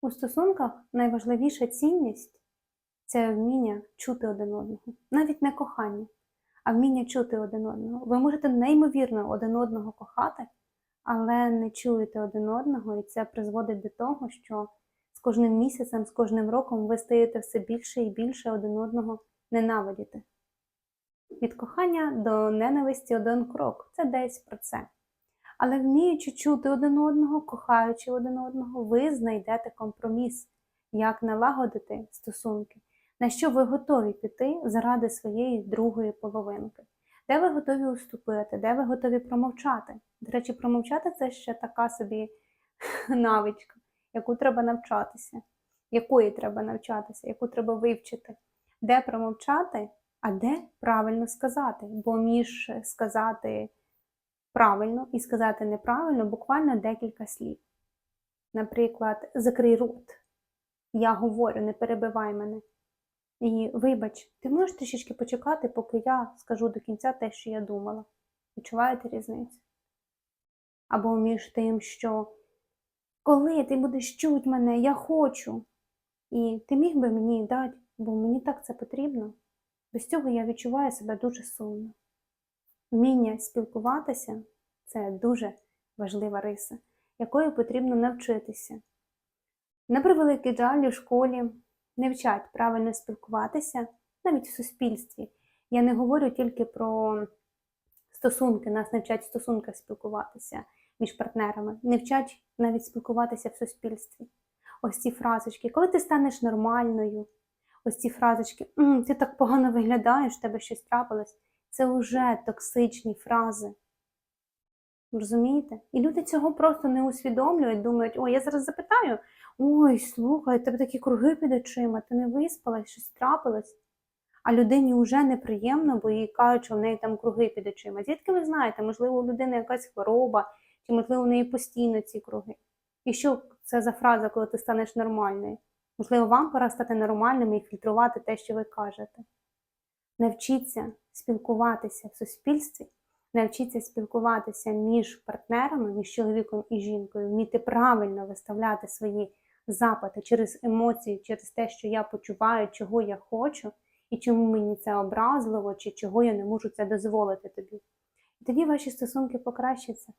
У стосунках найважливіша цінність це вміння чути один одного. Навіть не кохання, а вміння чути один одного. Ви можете неймовірно один одного кохати, але не чуєте один одного, і це призводить до того, що з кожним місяцем, з кожним роком ви стаєте все більше і більше один одного ненавидіти. Від кохання до ненависті один крок це десь про це. Але вміючи чути один одного, кохаючи один одного, ви знайдете компроміс, як налагодити стосунки, на що ви готові піти заради своєї другої половинки, де ви готові уступити, де ви готові промовчати. До речі, промовчати це ще така собі навичка, яку треба навчатися, якої треба навчатися, яку треба вивчити, де промовчати, а де правильно сказати, бо між сказати правильно і сказати неправильно буквально декілька слів. Наприклад, закрий рот. Я говорю, не перебивай мене. І вибач, ти можеш трішечки почекати, поки я скажу до кінця те, що я думала. Відчуваєте різницю? Або між тим, що коли ти будеш чути мене, я хочу. І ти міг би мені дати, бо мені так це потрібно. Без цього я відчуваю себе дуже сумно. Вміння спілкуватися це дуже важлива риса, якою потрібно навчитися. На превеликий жаль, у школі не вчать правильно спілкуватися, навіть в суспільстві. Я не говорю тільки про стосунки, нас не вчать в стосунках спілкуватися між партнерами, не вчать навіть спілкуватися в суспільстві. Ось ці фразочки, коли ти станеш нормальною, ось ці фразочки, «М, ти так погано виглядаєш, в тебе щось трапилось. Це вже токсичні фрази. Розумієте? І люди цього просто не усвідомлюють, думають, ой, я зараз запитаю, ой, слухай, тебе такі круги під очима, ти не виспалась, щось трапилось. А людині вже неприємно, бо їй кажуть, що в неї там круги під очима. Звідки ви знаєте, можливо, у людини якась хвороба, чи можливо у неї постійно ці круги. І що це за фраза, коли ти станеш нормальною? Можливо, вам пора стати нормальним і фільтрувати те, що ви кажете. Навчіться спілкуватися в суспільстві, навчіться спілкуватися між партнерами, між чоловіком і жінкою, вміти правильно виставляти свої запити через емоції, через те, що я почуваю, чого я хочу, і чому мені це образливо, чи чого я не можу це дозволити тобі. І тоді ваші стосунки покращаться.